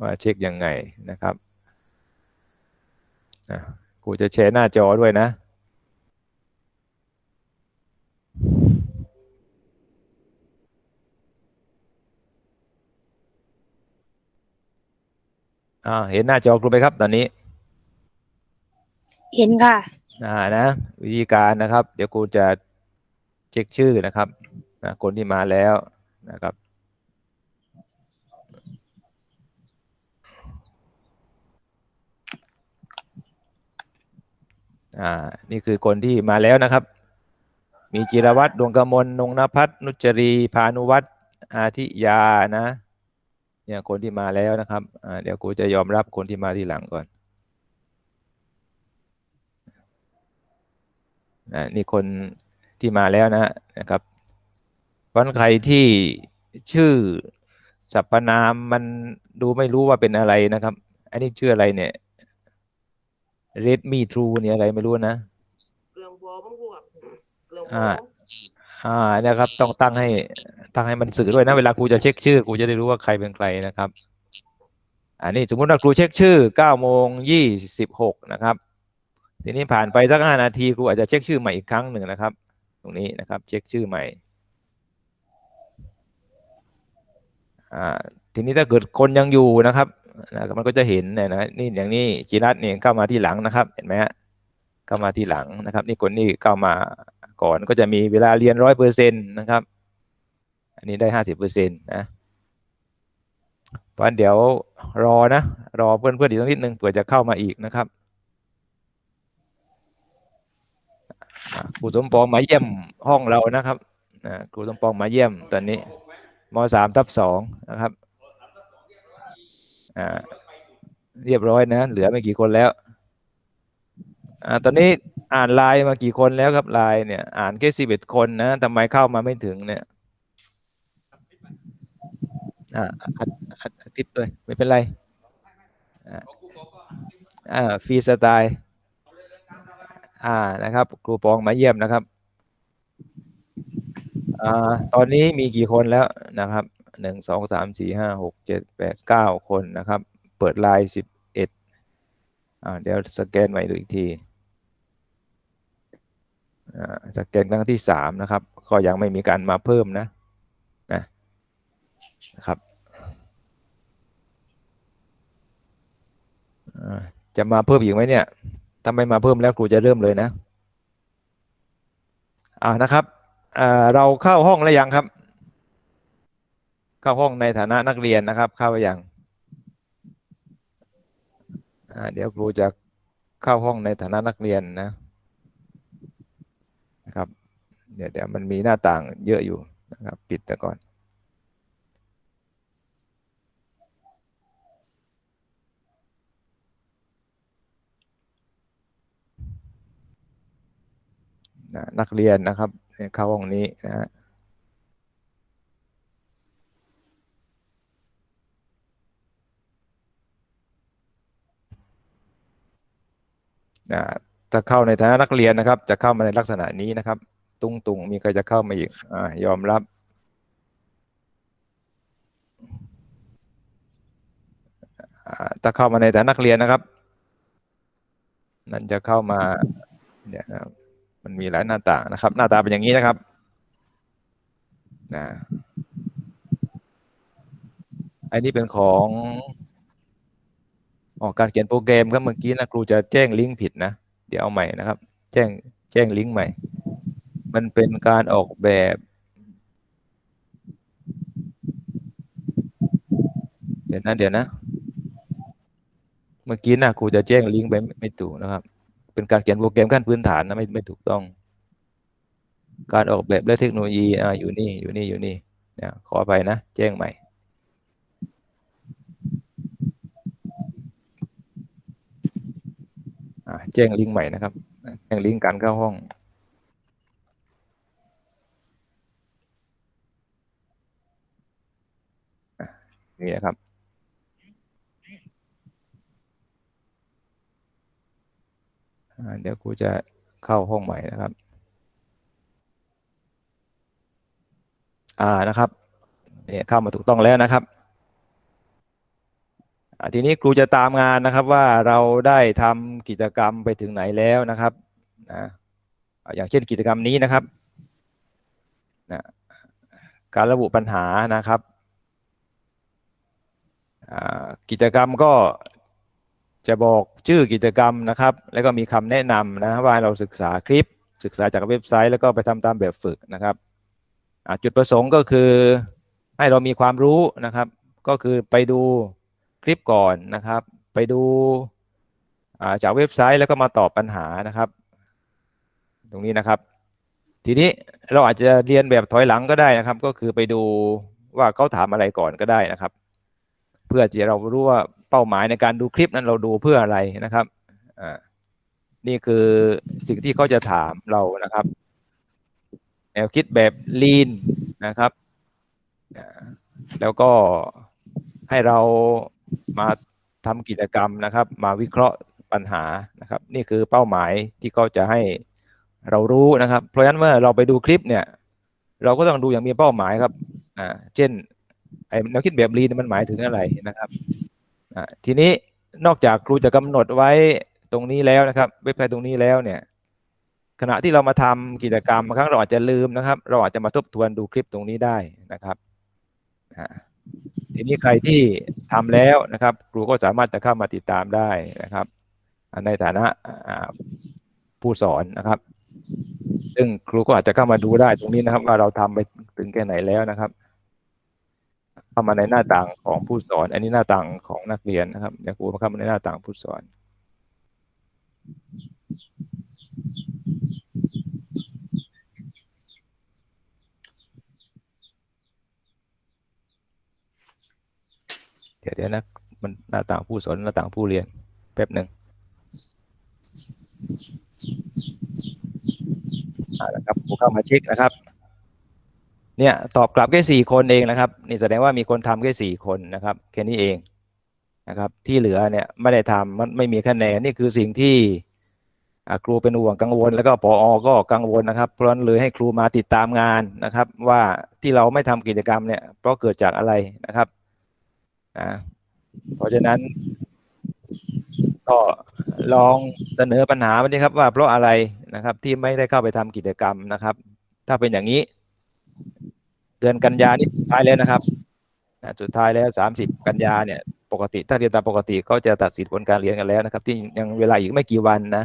ว่าเช็คยังไงนะครับอะกูจะแชร์หน้าจอด้วยนะอ่าเห็นหน้าจอครูไหมครับ ตอนนี้ เห็นค่ะอ่านะ วิธีการนะครับ เดี๋ยวครูจะเช็คชื่อนะครับนะคนที่มาแล้วนะครับ อ่านี่คือคนที่มาแล้วนะครับ มีจิรวัตรดวงกมลนงนภัทรนุจรี พานุวัฒน์อาทิยานะเนี่ยคนที่มาแล้วนะครับอ่าเดี๋ยวกูจะยอมรับคนที่มาที่หลังก่อนอ่านี่คนที่มาแล้วนะนะครับเพราะฉะนั้นใครที่ชื่อสรรพนามมันดูไม่รู้ว่าเป็นอะไรนะครับ อันนี้ชื่ออะไรเนี่ย Redmi True เนี่ยอะไรไม่รู้นะ เรื่องบัวบ้างกูอะเรื่องบัวอ่า อ่านะครับ ต้องตั้งให้ตั้งให้มันสื่อด้วยนะ เวลาครูจะเช็คชื่อครูจะได้รู้ว่าใครเป็นใครนะครับ อันนี้สมมุติว่าครูเช็คชื่อเก้าโมงยี่สิบหกนะครับ ทีนี้ผ่านไปสักห้านาทีครูอาจจะเช็คชื่อใหม่อีกครั้งหนึ่งนะครับ ตรงนี้นะครับ เช็คชื่อใหม่ อ่า ทีนี้ถ้าเกิดคนยังอยู่นะครับ นะมันก็จะเห็นเนี่ยนะนี่อย่างนี้จิรัตน์เนี่ยเข้ามาที่หลังนะครับ เห็นไหมฮะเข้ามาที่หลังนะครับ นี่คนนี้เข้ามาก่อนก็จะมีเวลาเรียนร้อยเปอร์เซ็นต์นะครับ อันนี้ได้ห้าสิบเปอร์เซ็นต์นะเพราะเดี๋ยวรอนะ รอเพื่อนเพื่อนอีกนิดนึงเผื่อจะเข้ามาอีกนะครับครูสมปองมาเยี่ยมห้องเรานะครับครูสมปองมาเยี่ยมตอนนี้มสามทับสองนะครับ อ่าเรียบร้อยนะ เหลือไม่กี่คนแล้ว อ่า ตอนนี้อ่านไลน์มากี่คนแล้วครับไลน์เนี่ย อ่านแค่สิบเอ็ดคนนะทำไมเข้ามาไม่ถึงเนี่ย อ่าอัดอัดอัดคลิปด้วยไม่เป็นไรอ่าอ่าฟรีสไตล์ อ่านะครับครูปองมาเยี่ยมนะครับ อ่า ตอนนี้มีกี่คนแล้วนะครับ หนึ่งสองสามสี่ห้าหกเจ็ดแปดเก้าคนนะครับ เปิดไลน์สิบเอ็ดอ่าเดี๋ยวสแกนใหม่ดูอีกทีอ่าสแกนครั้งที่สามนะครับ ก็ยังไม่มีการมาเพิ่มนะนะครับจะมาเพิ่มอีกไหมเนี่ยถ้าไม่มาเพิ่มแล้วครูจะเริ่มเลยนะอ่านะครับเราเข้าห้องแล้วยังครับ เข้าห้องในฐานะนักเรียนนะครับ เข้าไปยังอ่าเดี๋ยวครูจะเข้าห้องในฐานะนักเรียนนะนะครับ เดี๋ยวเดี๋ยวมันมีหน้าต่างเยอะอยู่นะครับ ปิดแต่ก่อนนะนักเรียนนะครับเข้าห้องนี้นะฮะ ถ้าเข้าในฐานะนักเรียนนะครับ จะเข้ามาในลักษณะนี้นะครับ ตุงตุงมีใครจะเข้ามาอีกอยอมรับถ้าเข้ามาในฐานะนักเรียนนะครับ นั่นจะเข้ามาเนี่ยนะครับมันมีหลายหน้าต่างนะครับ หน้าตาเป็นอย่างนี้นะครับนะอันนี้เป็นของ ออกการเขียนโปรแกรมครับเมื่อกี้นะครูจะแจ้งลิงก์ผิดนะ เดี๋ยวเอาใหม่นะครับ แจ้งแจ้งลิงก์ใหม่ มันเป็นการออกแบบเดี๋ยวนะเดี๋ยวนะ เมื่อกี้นะครูจะแจ้งลิงก์ไปไม่ถูกนะครับ เป็นการเขียนโปรแกรมขั้นพื้นฐานนะไม่ไม่ถูกต้อง การออกแบบและเทคโนโลยีอ่าอยู่นี่อยู่นี่อยู่นี่เนี่ยขอไปนะ แจ้งใหม่ อ่า แจ้งลิงก์ใหม่นะครับ แจ้งลิงก์การเข้าห้องนี่นะครับเดี๋ยวครูจะเข้าห้องใหม่นะครับ อ่านะครับเนี่ยเข้ามาถูกต้องแล้วนะครับ ทีนี้ครูจะตามงานนะครับว่าเราได้ทำกิจกรรมไปถึงไหนแล้วนะครับนะอย่างเช่นกิจกรรมนี้นะครับนะการระบุปัญหานะครับ กิจกรรมก็จะบอกชื่อกิจกรรมนะครับ แล้วก็มีคำแนะนำนะว่าให้เราศึกษาคลิป ศึกษาจากเว็บไซต์แล้วก็ไปทำตามแบบฝึกนะครับจุดประสงค์ก็คือให้เรามีความรู้นะครับ ก็คือไปดู คลิปก่อนนะครับ ไปดูจากเว็บไซต์แล้วก็มาตอบปัญหานะครับ ตรงนี้นะครับ ทีนี้เราอาจจะเรียนแบบถอยหลังก็ได้นะครับ ก็คือไปดูว่าเขาถามอะไรก่อนก็ได้นะครับ เพื่อที่เรารู้ว่าเป้าหมายในการดูคลิปนั้นเราดูเพื่ออะไรนะครับนี่คือสิ่งที่เขาจะถามเรานะครับแนวคิดแบบ lean นะครับ แล้วก็ให้เรา มาทำกิจกรรมนะครับ มาวิเคราะห์ปัญหานะครับ นี่คือเป้าหมายที่เขาจะให้เรารู้นะครับ เพราะฉะนั้นเมื่อเราไปดูคลิปเนี่ย เราก็ต้องดูอย่างมีเป้าหมายครับอ่าเช่นไอ้แนวคิดแบบ lean มันหมายถึงอะไรนะครับอ่าทีนี้นอกจากครูจะกำหนดไว้ตรงนี้แล้วนะครับ เว็บไซต์ตรงนี้แล้วเนี่ย ขณะที่เรามาทำกิจกรรมบางครั้งเราอาจจะลืมนะครับ เราอาจจะมาทบทวนดูคลิปตรงนี้ได้นะครับอ่า ทีนี้ใครที่ทำแล้วนะครับครูก็สามารถจะเข้ามาติดตามได้นะครับในฐานะผู้สอนนะครับ ซึ่งครูก็อาจจะเข้ามาดูได้ตรงนี้นะครับ ว่าเราทำไปถึงแค่ไหนแล้วนะครับเข้ามาในหน้าต่างของผู้สอน อันนี้หน้าต่างของนักเรียนนะครับเดี๋ยวครูมาเข้ามาในหน้าต่างผู้สอน เดี๋ยวเดี๋ยวนะมันหน้าต่างผู้สอนหน้าต่างผู้เรียน แป๊บหนึ่งอ่านะครับผู้เข้ามาเช็คนะครับ เนี่ยตอบกลับแค่สี่คนเองนะครับ นี่แสดงว่ามีคนทำแค่สี่คนนะครับแค่นี้เองนะครับ ที่เหลือเนี่ยไม่ได้ทำมันไม่มีคะแนนนี่คือสิ่งที่ครูเป็นห่วงกังวล แล้วก็ปอก็กังวลนะครับ เพราะฉะนั้นเลยให้ครูมาติดตามงานนะครับ ว่าที่เราไม่ทำกิจกรรมเนี่ยเพราะเกิดจากอะไรนะครับ อ่าเพราะฉะนั้น ก็ลองเสนอปัญหาวันนี้ครับว่าเพราะอะไรนะครับ ที่ไม่ได้เข้าไปทำกิจกรรมนะครับ ถ้าเป็นอย่างนี้ เดือนกันยานี่สุดท้ายแล้วนะครับอ่าสุดท้ายแล้วสามสิบกันยาเนี่ย ปกติถ้าเรียนตามปกติเขาจะตัดสินผลการเรียนกันแล้วนะครับ ที่ยังเวลาอีกไม่กี่วันนะ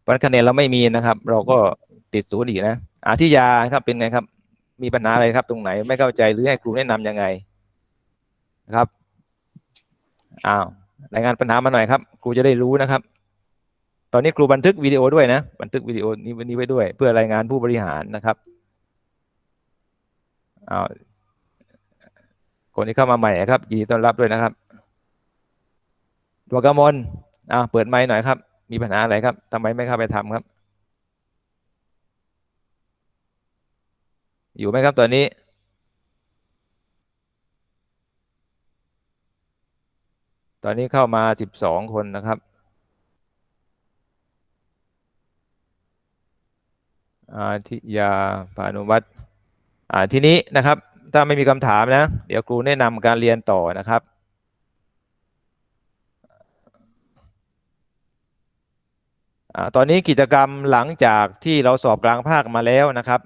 เพราะคะแนนเราไม่มีนะครับ เราก็ติดศูนย์อีกนะอาทิยาครับเป็นไงครับ มีปัญหาอะไรครับ ตรงไหนไม่เข้าใจหรือให้ครูแนะนำยังไงนะครับ อ้าวรายงานปัญหามาหน่อยครับครูจะได้รู้นะครับ ตอนนี้ครูบันทึกวิดีโอด้วยนะ บันทึกวิดีโอนี้นี้ไว้ด้วย เพื่อรายงานผู้บริหารนะครับอ้าวคนที่เข้ามาใหม่ครับยินดีต้อนรับด้วยนะครับตัวกมลอ้าวเปิดไมค์หน่อยครับ มีปัญหาอะไรครับทำไมไม่เข้าไปทำครับ อยู่ไหมครับตอนนี้ ตอนนี้เข้ามาสิบสองคนนะครับอาทิยาพานุวัตรอ่าทีนี้นะครับ ถ้าไม่มีคำถามนะ เดี๋ยวครูแนะนำการเรียนต่อนะครับอตอนนี้กิจกรรมหลังจากที่เราสอบกลางภาคมาแล้วนะครับ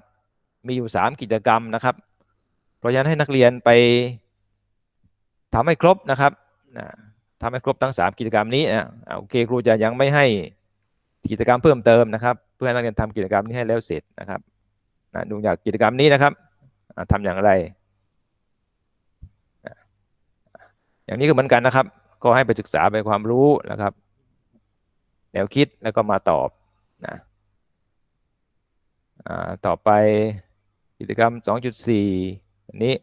มีอยู่สามกิจกรรมนะครับ เพราะฉะนั้นให้นักเรียนไปทำให้ครบนะครับนะ ทำให้ครบทั้งสามกิจกรรมนี้นะอ่าโอเคครูจะยังไม่ให้กิจกรรมเพิ่มเติมนะครับ เพื่อให้นักเรียนทำกิจกรรมนี้ให้แล้วเสร็จนะครับนะดูจากกิจกรรมนี้นะครับอ่าทำอย่างไร อย่างนี้ก็เหมือนกันนะครับ ก็ให้ไปศึกษาไปความรู้นะครับ แนวคิดแล้วก็มาตอบนะต่อไปกิจกรรม 2.4อันนี้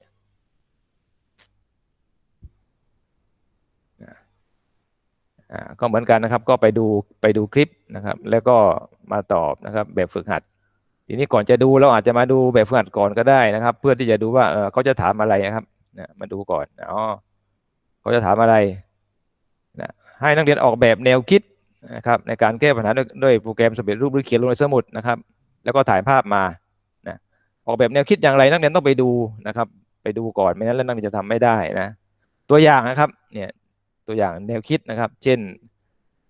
อ่าก็เหมือนกันนะครับ ก็ไปดูไปดูคลิปนะครับ แล้วก็มาตอบนะครับแบบฝึกหัด ทีนี้ก่อนจะดูเราอาจจะมาดูแบบฝึกหัดก่อนก็ได้นะครับ เพื่อที่จะดูว่าเออเขาจะถามอะไรนะครับนะมาดูก่อนอ๋อเขาจะถามอะไรนะให้นักเรียนออกแบบแนวคิดนะครับในการแก้ปัญหาด้วยด้วยโปรแกรมสำเร็จรูปหรือเขียนลงในสมุดนะครับ แล้วก็ถ่ายภาพมานะออกแบบแนวคิดอย่างไรนักเรียนต้องไปดูนะครับ ไปดูก่อนไม่งั้นแล้วนักเรียนจะทำไม่ได้นะ ตัวอย่างนะครับเนี่ย ตัวอย่างแนวคิดนะครับ เช่น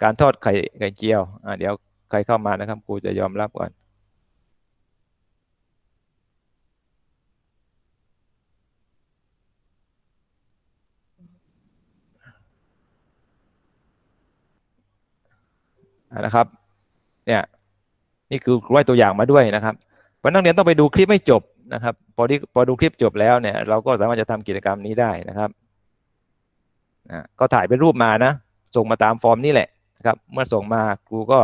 การทอดไข่ไข่เจียวอ่าเดี๋ยวใครเข้ามานะครับครูจะยอมรับก่อนนะครับเนี่ยนี่คือครูให้ตัวอย่างมาด้วยนะครับเพราะนักเรียนต้องไปดูคลิปให้จบนะครับ พอที่พอดูคลิปจบแล้วเนี่ยเราก็สามารถจะทำกิจกรรมนี้ได้นะครับ อ่าก็ถ่ายเป็นรูปมานะ ส่งมาตามฟอร์มนี่แหละนะครับ เมื่อส่งมาครูก็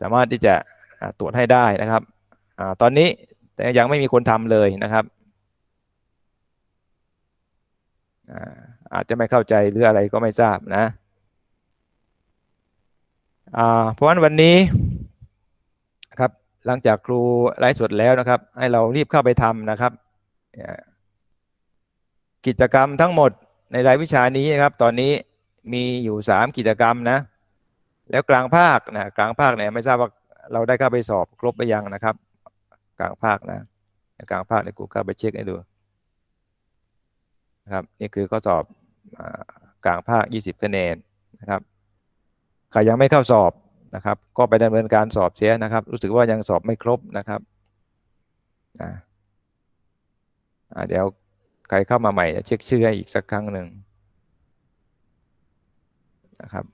สามารถที่จะตรวจให้ได้นะครับอตอนนี้แต่ยังไม่มีคนทำเลยนะครับอาอาจจะไม่เข้าใจหรืออะไรก็ไม่ทราบนะเพราะฉะนั้นวันนี้ครับหลังจากครูไลฟ์สดแล้วนะครับ ให้เรารีบเข้าไปทำนะครับ กิจกรรมทั้งหมด ในรายวิชานี้นะครับ ตอนนี้มีอยู่สามกิจกรรมนะ แล้วกลางภาคนะกลางภาคเนี่ยไม่ทราบว่าเราได้เข้าไปสอบครบไปยังนะครับ กลางภาคนะกลางภาคเนี่ยครูเข้าไปเช็คให้ดูนะครับนี่คือข้อสอบอกลางภาค 20 คะแนนนะครับใครยังไม่เข้าสอบนะครับ ก็ไปดำเนินการสอบเสียนะครับ รู้สึกว่ายังสอบไม่ครบนะครับอ่าอ่าเดี๋ยว ใครเข้ามาใหม่จะเช็คชื่อให้อีกสักครั้งหนึ่งนะครับ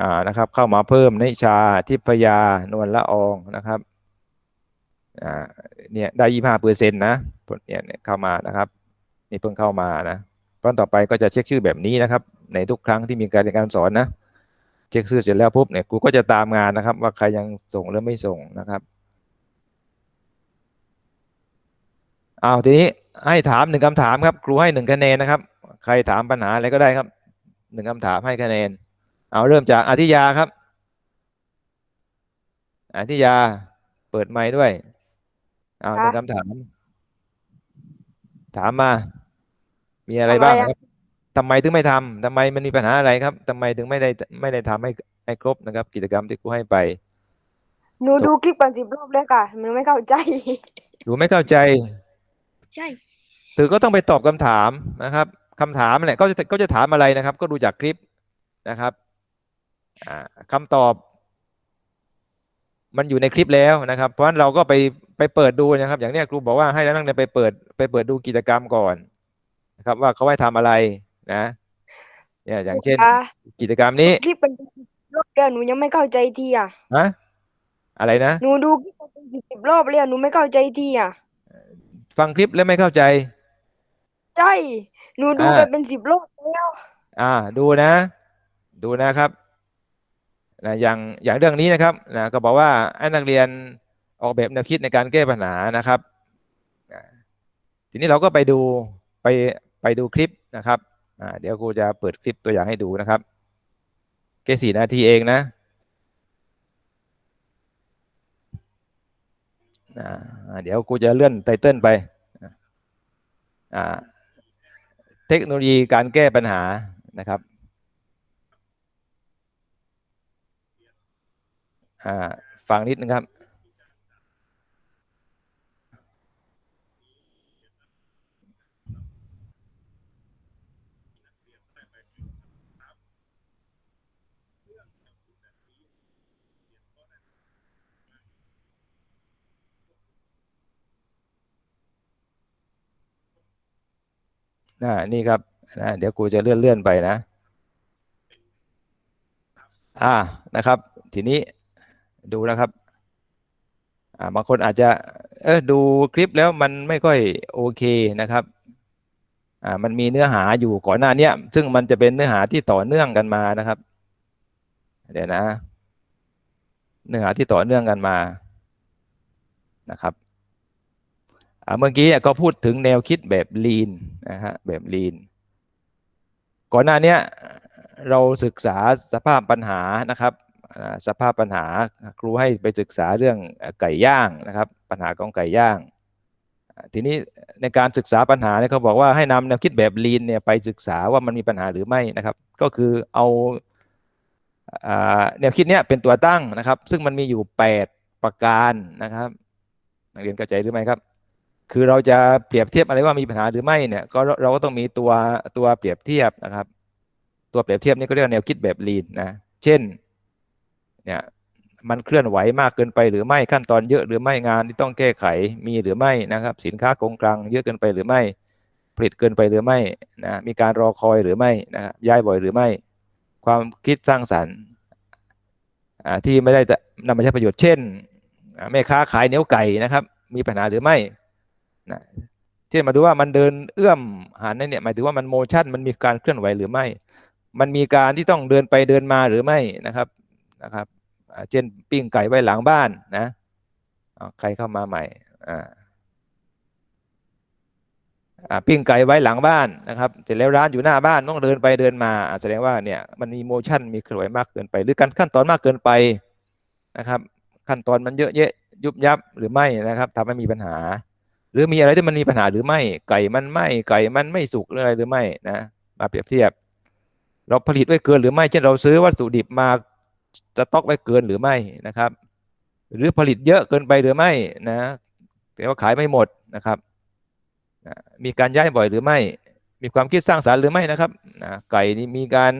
อ่า นะครับ เข้ามาเพิ่มนิชา ทิพยา นวลละออง นะครับ อ่า เนี่ย ได้ยี่ห้าเปอร์เซ็นต์นะผลเนี่ยเข้ามานะครับ นี่เพิ่งเข้ามานะตอนต่อไปก็จะเช็คชื่อแบบนี้นะครับ ในทุกครั้งที่มีการเรียนการสอนนะ เช็คชื่อเสร็จแล้วปุ๊บเนี่ยครูก็จะตามงานนะครับ ว่าใครยังส่งหรือไม่ส่งนะครับเอาทีนี้ให้ถามหนึ่งคำถามครับ ครูให้หนึ่งคะแนนนะครับ ใครถามปัญหาอะไรก็ได้ครับหนึ่งคำถามให้คะแนน เอาเริ่มจากอาทิยาครับอาทิยาเปิดไมค์ด้วย เอาหนึ่งคำถาม ถามมา มีอะไรบ้างครับ ทำไมถึงไม่ทำทำไมมันมีปัญหาอะไรครับทำไมถึงไม่ได้ไม่ได้ทำให้ให้ครบนะครับ กิจกรรมที่ครูให้ไป หนูดูคลิปกันสิบรอบแล้วค่ะหนูไม่เข้าใจดูไม่เข้าใจ ใช่เธอก็ต้องไปตอบคำถามนะครับคำถามเนี่ยก็จะก็จะถามอะไรนะครับ ก็ดูจากคลิปนะครับอ่าคำตอบ มันอยู่ในคลิปแล้วนะครับ เพราะฉะนั้นเราก็ไปไปเปิดดูนะครับ อย่างเนี้ยครูบอกว่าให้นักเรียนไปเปิด ไปเปิดดูกิจกรรมก่อนนะครับ ว่าเขาให้ทำอะไร นะเนี่ยอย่างเช่นอะกิจกรรมนี้คลิปเป็นรอบแล้วหนูยังไม่เข้าใจทีอะฮะอะไรนะหนูดูคลิปเป็นสิบรอบแล้วหนูไม่เข้าใจทีอะฟังคลิปแล้วไม่เข้าใจใช่หนูดูอ่าไปเป็นสิบรอบแล้วอ่าดูนะ ดูนะครับนะอย่างอย่างเรื่องนี้นะครับนะก็บอกว่าให้นักเรียนออกแบบแนวคิดในการแก้ปัญหานะครับอ่าทีนี้เราก็ไปดูไปไปดูคลิปนะครับอ่า เดี๋ยวครูจะเปิดคลิปตัวอย่างให้ดูนะครับแค่สี่นาทีเองนะเดี๋ยวครูจะเลื่อนไตเติลไปอ่าเทคโนโลยีการแก้ปัญหานะครับอ่าฟังนิดนึงครับ อ่านี่ครับนะเดี๋ยวกูจะเลื่อนเลื่อนไปนะ อ่านะครับ ทีนี้ดูนะครับอ่าบางคนอาจจะเออดูคลิปแล้วมันไม่ค่อยโอเคนะครับอ่ามันมีเนื้อหาอยู่ก่อนหน้าเนี้ยซึ่งมันจะเป็นเนื้อหาที่ต่อเนื่องกันมานะครับ เดี๋ยวนะ เนื้อหาที่ต่อเนื่องกันมานะครับ เมื่อกี้ก็พูดถึงแนวคิดแบบลีนนะฮะแบบลีนก่อนหน้านี้เราศึกษาสภาพปัญหานะครับสภาพปัญหาครูให้ไปศึกษาเรื่องไก่ย่างนะครับ ปัญหาของไก่ย่าง ทีนี้ในการศึกษาปัญหาเนี่ยเขาบอกว่าให้นำแนวคิดแบบลีนเนี่ยไปศึกษาว่ามันมีปัญหาหรือไม่นะครับ ก็คือเอาอ่าแนวคิดเนี้ยเป็นตัวตั้งนะครับ ซึ่งมันมีอยู่ 8 ประการนะครับนักเรียนเข้าใจหรือไม่ครับ คือเราจะเปรียบเทียบอะไรว่ามีปัญหาหรือไม่เนี่ยก็เราก็ต้องมีตัวตัวเปรียบเทียบนะครับ ตัวเปรียบเทียบนี่ก็เรียกว่าแนวคิดแบบลีนนะเช่นเนี่ยมันเคลื่อนไหวมากเกินไปหรือไม่ขั้นตอนเยอะหรือไม่งานที่ต้องแก้ไขมีหรือไม่นะครับ สินค้าคงคลังเยอะเกินไปหรือไม่ผลิตเกินไปหรือไม่นะมีการรอคอยหรือไม่นะครับย้ายบ่อยหรือไม่ ความคิดสร้างสรรค์ที่ไม่ได้จะนำมาใช้ประโยชน์เช่นแม่ค้าขายเนื้อไก่นะครับ มีปัญหาหรือไม่ นะเช่นมาดูว่ามันเดินเอื้อมหันนั่นเนี่ยหมายถึงว่ามันโมชั่นมันมีการเคลื่อนไหวหรือไม่ มันมีการที่ต้องเดินไปเดินมาหรือไม่นะครับนะครับเช่นปิ้งไก่ไว้หลังบ้านนะใครเข้ามาใหม่อ่าปิ้งไก่ไว้หลังบ้านนะครับเสร็จแล้วร้านอยู่หน้าบ้านต้องเดินไปเดินมาอ่าแสดงว่าเนี่ยมันมีโมชั่นมีเคลื่อนไหวมากเกินไป หรือการขั้นตอนมากเกินไปนะครับ ขั้นตอนมันเยอะแยะยุบยับหรือไม่นะครับทำให้มีปัญหา หรือมีอะไรที่มันมีปัญหาหรือไม่ ไก่มันไหมไก่มันไม่สุกหรืออะไรหรือไม่นะมาเปรียบเทียบ เราผลิตไว้เกินหรือไม่ เช่นเราซื้อวัตถุดิบมาจะต็อกไว้เกินหรือไม่นะครับ หรือผลิตเยอะเกินไปหรือไม่นะแต่ว่าขายไม่หมดนะครับมีการย้ายบ่อยหรือไม่ มีความคิดสร้างสรรค์หรือไม่นะครับนะไก่นี่มีการ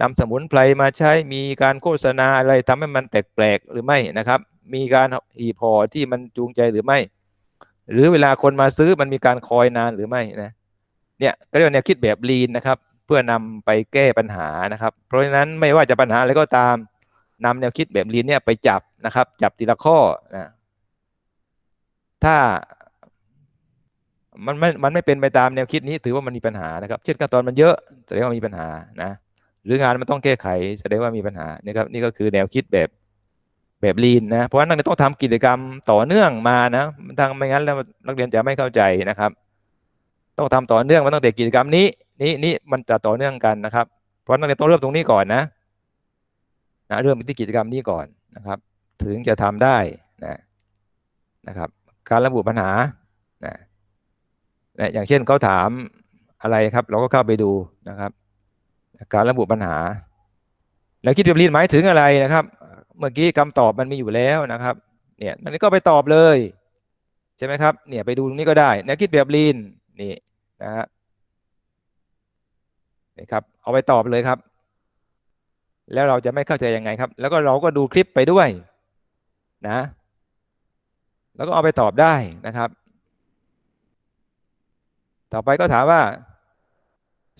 นำสมุนไพรมาใช้ มีการโฆษณาอะไรทำให้มันแปลกๆหรือไม่นะครับ มีการหีบห่อที่มันจูงใจหรือไม่ หรือเวลาคนมาซื้อมันมีการคอยนานหรือไม่นะเนี่ยก็เรียกแนวคิดแบบลีนนะครับ เพื่อนำไปแก้ปัญหานะครับ เพราะฉะนั้นไม่ว่าจะปัญหาอะไรก็ตามนำแนวคิดแบบลีนเนี่ยไปจับนะครับ จับทีละข้อนะถ้ามันไม่ มันไม่เป็นไปตามแนวคิดนี้ถือว่ามันมีปัญหานะครับ เช่นขั้นตอนมันเยอะแสดงว่ามีปัญหานะ หรืองานมันต้องแก้ไขแสดงว่ามีปัญหานะครับนี่ก็คือแนวคิดแบบ แบบลีนนะเพราะฉะนั้นนักเรียนต้องทำกิจกรรมต่อเนื่องมานะทางไม่งั้นแล้วนักเรียนจะไม่เข้าใจนะครับ ต้องทำต่อเนื่องมาตั้งแต่กิจกรรมนี้นี้นี้มันจะต่อเนื่องกันนะครับ เพราะนักเรียนต้องเริ่มตรงนี้ก่อนนะนะเริ่มที่กิจกรรมนี้ก่อนนะครับ ถึงจะทำได้นะนะครับ การระบุปัญหานะนะอย่างเช่นเขาถามอะไรครับ เราก็เข้าไปดูนะครับ การระบุปัญหา แล้วคิดแบบลีนหมายถึงอะไรนะครับ เมื่อกี้คำตอบมันมีอยู่แล้วนะครับ เนี่ยนันนี้ก็ไปตอบเลย ใช่ไหมครับ เนี่ยไปดูตรงนี้ก็ได้แนวคิดแบบลีนนี่นะฮะนี่ครับ เอาไปตอบเลยครับ แล้วเราจะไม่เข้าใจยังไงครับ แล้วก็เราก็ดูคลิปไปด้วยนะ แล้วก็เอาไปตอบได้นะครับ ต่อไปก็ถามว่า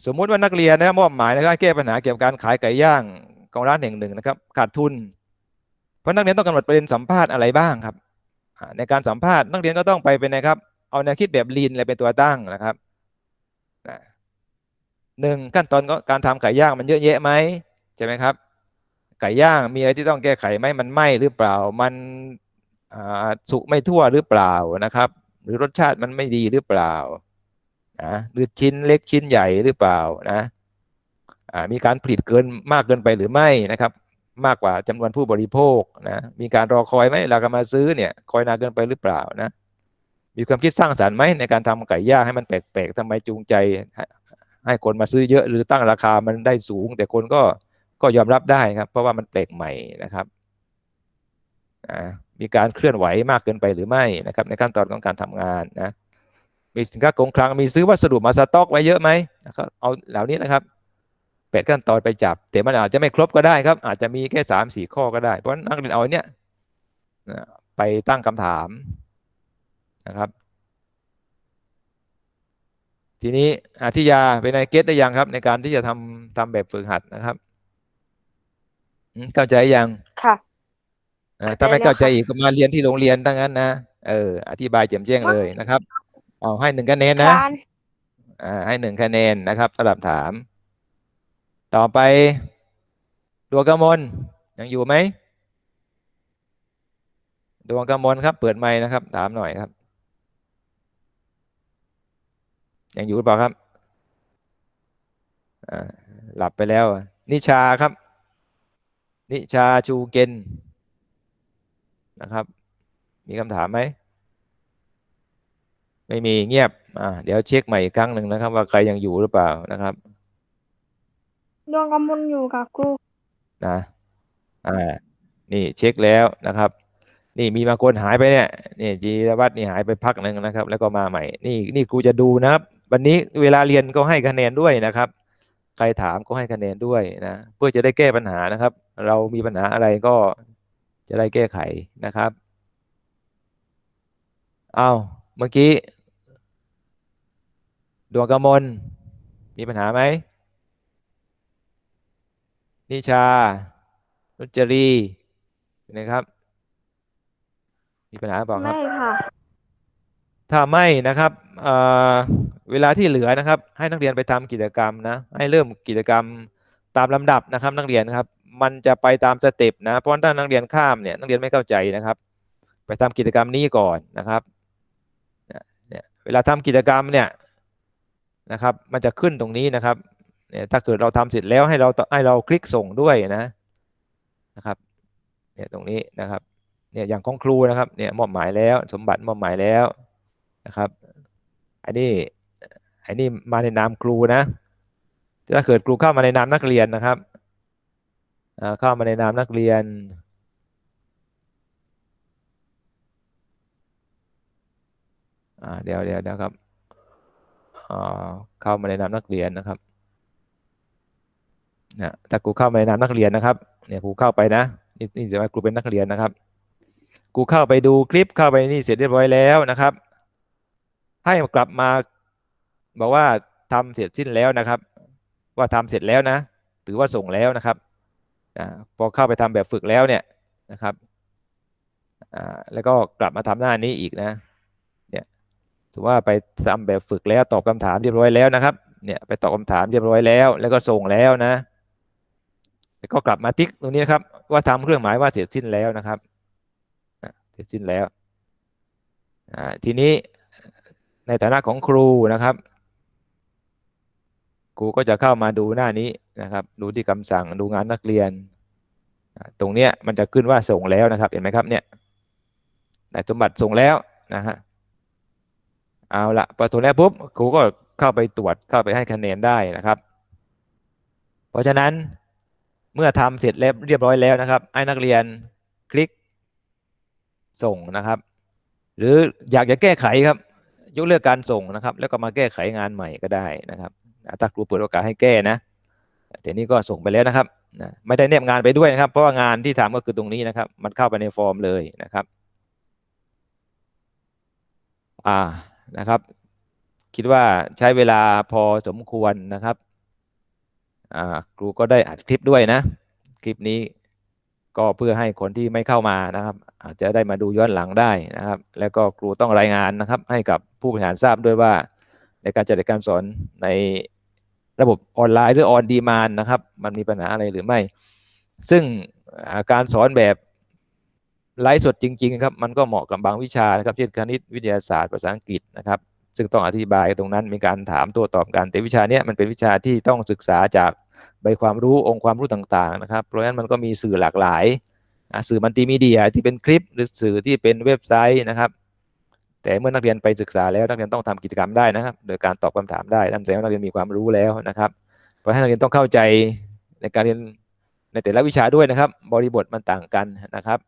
สมมุติว่านักเรียนนะมอบหมายนะครับแก้ปัญหาเกี่ยวกับการขายไก่ย่างของร้านแห่งหนึ่งนะครับ ขาดทุน เพราะนักเรียนต้องกำหนดประเด็นสัมภาษณ์อะไรบ้างครับ ในการสัมภาษณ์นักเรียนก็ต้องไปเป็นนะครับ เอาแนวคิดแบบลีนอะไรเป็นตัวตั้งนะครับหนึ่งขั้นตอนก็การทำไก่ย่างมันเยอะแยะไหมใช่ไหมครับ ไก่ย่างมีอะไรที่ต้องแก้ไขไหมมันไหมหรือเปล่า มันสุกไม่ทั่วหรือเปล่านะครับ หรือรสชาติมันไม่ดีหรือเปล่านะหรือชิ้นเล็กชิ้นใหญ่หรือเปล่านะมีการผลิตเกินมากเกินไปหรือไม่นะครับ มากกว่าจำนวนผู้บริโภคนะมีการรอคอยไหมเวลากามาซื้อเนี่ยคอยนานเกินไปหรือเปล่านะมีความคิดสร้างสรรค์ไหมในการทำไก่ย่างให้มันแปลกๆทำไมจูงใจ ให้คนมาซื้อเยอะหรือตั้งราคามันได้สูง แต่คนก็ก็ยอมรับได้ครับ เพราะว่ามันแปลกใหม่นะครับอ่ามีการเคลื่อนไหวมากเกินไปหรือไม่นะครับ ในขั้นตอนของการทำงานนะมีสินค้าคงคลังมีซื้อวัสดุมาสต็อกไว้เยอะไหมนะครับเอาเหล่านี้นะครับ แปดขั้นตอนไปจับ แต่มันอาจจะไม่ครบก็ได้ครับ อาจจะมีแค่สามสี่ข้อก็ได้ เพราะฉะนั้นนักเรียนเอาอันเนี้ยนะไปตั้งคำถามนะครับ ทีนี้อาทิยาเป็นไงเก็ตได้ยังครับ ในการที่จะทำทำแบบฝึกหัดนะครับอืมเข้าใจยังค่ะอ่าถ้าไม่เข้าใจเข้าใจแล้วค่ะอีกก็มาเรียนที่โรงเรียนตั้งนั้นนะเอออธิบายแจ่มแจ้งเลยนะครับ เอาให้หนึ่งคะแนนนะคานอ่าให้หนึ่งคะแนนนะครับสำหรับถาม ต่อไปดวงกมลยังอยู่ไหมดวงกมลครับ เปิดไมค์นะครับ ถามหน่อยครับ ยังอยู่หรือเปล่าครับหลับไปแล้ว นิชาครับ นิชาชูเกนนะครับ มีคำถามไหมไม่มีเงียบ อ่า เดี๋ยวเช็คใหม่อีกครั้งหนึ่งนะครับ ว่าใครยังอยู่หรือเปล่านะครับ ดวงกำมลอยู่กับครูนะอ่านี่เช็คแล้วนะครับ นี่มีบางคนหายไปเนี่ยนี่จีรวัตรนี่หายไปพักหนึ่งนะครับ แล้วก็มาใหม่ นี่นี่ครูจะดูนะครับ วันนี้เวลาเรียนก็ให้คะแนนด้วยนะครับ ใครถามก็ให้คะแนนด้วยนะเพื่อจะได้แก้ปัญหานะครับ เรามีปัญหาอะไรก็จะได้แก้ไขนะครับเอาเมื่อกี้ ดวงกมลมีปัญหาไหม นิชา นุจรีนะครับ มีปัญหาเปล่าครับ ไม่ค่ะ ถ้าไม่นะครับเอ่อเวลาที่เหลือนะครับ ให้นักเรียนไปทำกิจกรรมนะ ให้เริ่มกิจกรรมตามลำดับนะครับ นักเรียนครับ มันจะไปตามสเต็ปนะ เพราะถ้านักเรียนข้ามเนี่ยนักเรียนไม่เข้าใจนะครับ ไปทำกิจกรรมนี้ก่อนนะครับเนี่ยเนี่ยเวลาทำกิจกรรมเนี่ยนะครับ มันจะขึ้นตรงนี้นะครับ เนี่ยถ้าเกิดเราทำเสร็จแล้วให้เราให้เราคลิกส่งด้วยนะนะครับเนี่ยตรงนี้นะครับเนี่ยอย่างของครูนะครับเนี่ยมอบหมายแล้วสมบัติมอบหมายแล้วนะครับอันนี้อันนี้มาในนามครูนะ ถ้าเกิดครูเข้ามาในนามนักเรียนนะครับอ่าเข้ามาในนามนักเรียนอ่าเดี๋ยวเดี๋ยวเดี๋ยวครับอ่าเข้ามาในนามนักเรียนนะครับ นะถ้าครูเข้ามาในามนักเรียนนะครับ เนี่ยครูเข้าไปนะนี่นี่จะว่าครูเป็นนักเรียนนะครับครูเข้าไปดูคลิปเข้าไปนี่เสร็จเรียบร้อยแล้วนะครับ ให้กลับมาบอกว่าทำเสร็จสิ้นแล้วนะครับ ว่าทำเสร็จแล้วนะถือว่าส่งแล้วนะครับอ่าพอเข้าไปทำแบบฝึกแล้วเนี่ยนะครับอ่าแล้วก็กลับมาทำหน้านี้อีกนะเนี่ยถือว่าไปทำแบบฝึกแล้วตอบคำถามเรียบร้อยแล้วนะครับเนี่ยไปตอบคำถามเรียบร้อยแล้ว แล้วก็ส่งแล้วนะ ก็กลับมาติ๊กตรงนี้นะครับว่าทำเครื่องหมายว่าเสร็จสิ้นแล้วนะครับเสร็จสิ้นแล้วทีนี้ในฐานะของครูนะครับครูก็จะเข้ามาดูหน้านี้นะครับดูที่คำสั่งดูงานนักเรียน ตรงเนี้ยมันจะขึ้นว่าส่งแล้วนะครับเห็นไหมครับเนี่ยนายสมบัติส่งแล้วนะฮะเอาละพอส่งแล้วปุ๊บครูก็เข้าไปตรวจเข้าไปให้คะแนนได้นะครับ เพราะฉะนั้น เมื่อทำเสร็จแล้วเรียบร้อยแล้วนะครับให้นักเรียนคลิกส่งนะครับ หรืออยากจะแก้ไขครับ ยกเลิกการส่งนะครับ แล้วก็มาแก้ไขงานใหม่ก็ได้นะครับถ้าครูเปิดโอกาสให้แก้นะแต่นี้ก็ส่งไปแล้วนะครับไม่ได้เนบงานไปด้วยนะครับ เพราะว่างานที่ทำก็คือตรงนี้นะครับ มันเข้าไปในฟอร์มเลยนะครับ อ่านะครับ คิดว่าใช้เวลาพอสมควรนะครับ ครูก็ได้อัดคลิปด้วยนะ คลิปนี้ก็เพื่อให้คนที่ไม่เข้ามานะครับ อาจจะได้มาดูย้อนหลังได้นะครับ แล้วก็ครูต้องรายงานนะครับ ให้กับผู้บริหารทราบด้วยว่า ในการจัดการสอนในระบบออนไลน์หรือออนดีมานนะครับ มันมีปัญหาอะไรหรือไม่ ซึ่งาการสอนแบบไลฟ์สดจริง ๆ ครับ มันก็เหมาะกับบางวิชานะครับ เช่นคณิตวิทยาศาสตร์ภาษาอังกฤษนะครับ ซึ่งต้องอธิบายตรงนั้นมีการถามตัวตอบกันแต่วิชาเนี้ยมันเป็นวิชาที่ต้องศึกษาจาก ใบความรู้องค์ความรู้ต่างๆนะครับ เพราะฉะนั้นมันก็มีสื่อหลากหลายสื่อมัลติมีเดียที่เป็นคลิปหรือสื่อที่เป็นเว็บไซต์นะครับ แต่เมื่อนักเรียนไปศึกษาแล้วนักเรียนต้องทำกิจกรรมได้นะครับ โดยการตอบคำถามได้นั่นแสดงว่านักเรียนมีความรู้แล้วนะครับ เพราะฉะนั้นนักเรียนต้องเข้าใจในการเรียนในแต่ละวิชาด้วยนะครับ บริบทมันต่างกันนะครับ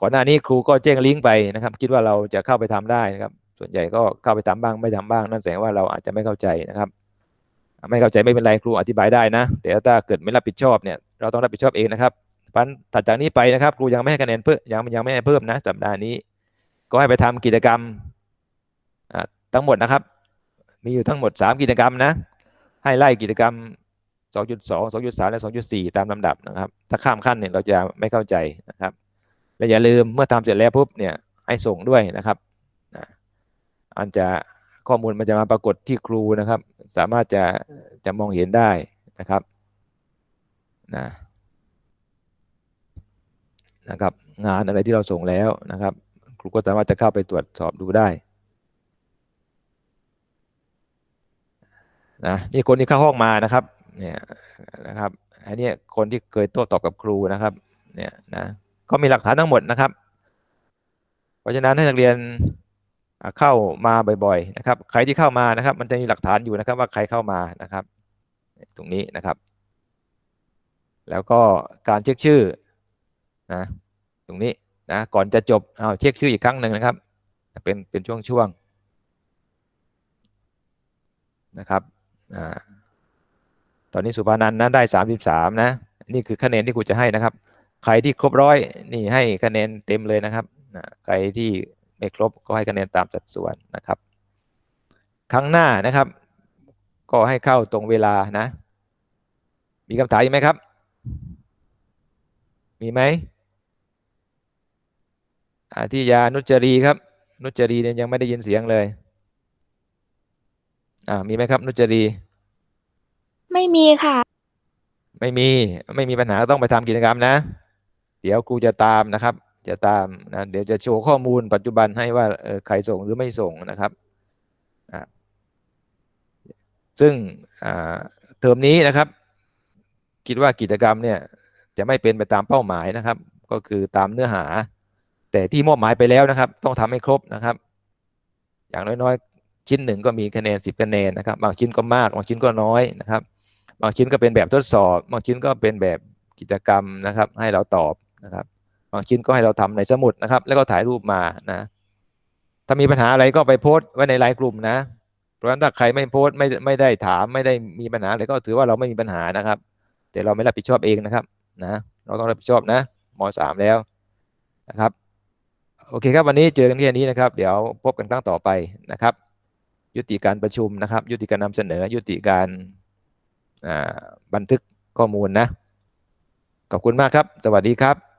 ก่อนหน้านี้ครูก็แจ้งลิงก์ไปนะครับ คิดว่าเราจะเข้าไปทำได้นะครับ ส่วนใหญ่ก็เข้าไปทำบ้างไม่ทำบ้าง นั่นแสดงว่าเราอาจจะไม่เข้าใจนะครับ ไม่เข้าใจไม่เป็นไรครูอธิบายได้นะ แต่ถ้าเกิดไม่รับผิดชอบเนี่ยเราต้องรับผิดชอบเองนะครับเพราะฉะนั้นถัดจากนี้ไปนะครับ ครูยังไม่ให้คะแนนเพิ่มยังยังไม่ให้เพิ่มนะสัปดาห์นี้ ก็ให้ไปทำกิจกรรมอ่าทั้งหมดนะครับ มีอยู่ทั้งหมด 3 กิจกรรมนะ ให้ไล่กิจกรรม 2.2 2.3 และ 2.4 ตามลำดับนะครับ ถ้าข้ามขั้นเนี่ยเราจะไม่เข้าใจนะครับ และอย่าลืมเมื่อทำเสร็จแล้วปุ๊บเนี่ยให้ส่งด้วยนะครับอันจะ ข้อมูลมันจะมาปรากฏที่ครูนะครับ สามารถจะจะมองเห็นได้นะครับนะนะครับ งานอะไรที่เราส่งแล้วนะครับ ครูก็สามารถจะเข้าไปตรวจสอบดูได้นะนี่คนที่เข้าห้องมานะครับเนี่ยนะครับอันนี้คนที่เคยโต้ตอบกับครูนะครับเนี่ยนะก็มีหลักฐานทั้งหมดนะครับ เพราะฉะนั้นให้นักเรียน เข้ามาบ่อยๆนะครับ ใครที่เข้ามานะครับ มันจะมีหลักฐานอยู่นะครับ ว่าใครเข้ามานะครับ ตรงนี้นะครับ แล้วก็การเช็คชื่อนะตรงนี้นะก่อนจะจบเอาเช็คชื่ออีกครั้งหนึ่งนะครับ เป็นเป็นช่วงๆนะครับอ่าตอนนี้สุภานันนะได้สามสิบสามนะ นี่คือคะแนนที่ครูจะให้นะครับ ใครที่ครบร้อยนี่ให้คะแนนเต็มเลยนะครับนะใครที่ ไม่ครบก็ให้คะแนนตามสัดส่วนนะครับ ครั้งหน้านะครับ ก็ให้เข้าตรงเวลานะ มีคำถามอีกไหมครับ มีไหมอาที่ยานุจรีครับ นุจรีเนี่ยยังไม่ได้ยินเสียงเลยอ่ามีไหมครับ นุจรี ไม่มีค่ะ ไม่มีไม่มีปัญหาต้องไปทำกิจกรรมนะ เดี๋ยวครูจะตามนะครับ จะตามนะเดี๋ยวจะโชว์ข้อมูลปัจจุบันให้ว่าใครส่งหรือไม่ส่งนะครับซึ่งเทอมนี้นะครับ คิดว่ากิจกรรมเนี่ยจะไม่เป็นไปตามเป้าหมายนะครับ ก็คือตามเนื้อหา แต่ที่มอบหมายไปแล้วนะครับ ต้องทำให้ครบนะครับ อย่างน้อยๆ ชิ้นหนึ่งก็มีคะแนนสิบคะแนนนะครับ บางชิ้นก็มาก บางชิ้นก็น้อยนะครับ บางชิ้นก็เป็นแบบทดสอบ บางชิ้นก็เป็นแบบกิจกรรมนะครับ ให้เราตอบนะครับ บางชิ้นก็ให้เราทำในสมุดนะครับ แล้วก็ถ่ายรูปมานะ ถ้ามีปัญหาอะไรก็ไปโพสต์ไว้ในไลน์กลุ่มนะ เพราะฉะนั้นถ้าใครไม่โพสต์ไม่ไม่ได้ถามไม่ได้มีปัญหาอะไรก็ถือว่าเราไม่มีปัญหานะครับ แต่เราไม่รับผิดชอบเองนะครับนะเราต้องรับผิดชอบนะมสามแล้วนะครับ โอเคครับวันนี้เจอกันแค่นี้นะครับ เดี๋ยวพบกันครั้งต่อไปนะครับ ยุติการประชุมนะครับ ยุติการนำเสนอ ยุติการบันทึกข้อมูลนะขอบคุณมากครับ สวัสดีครับ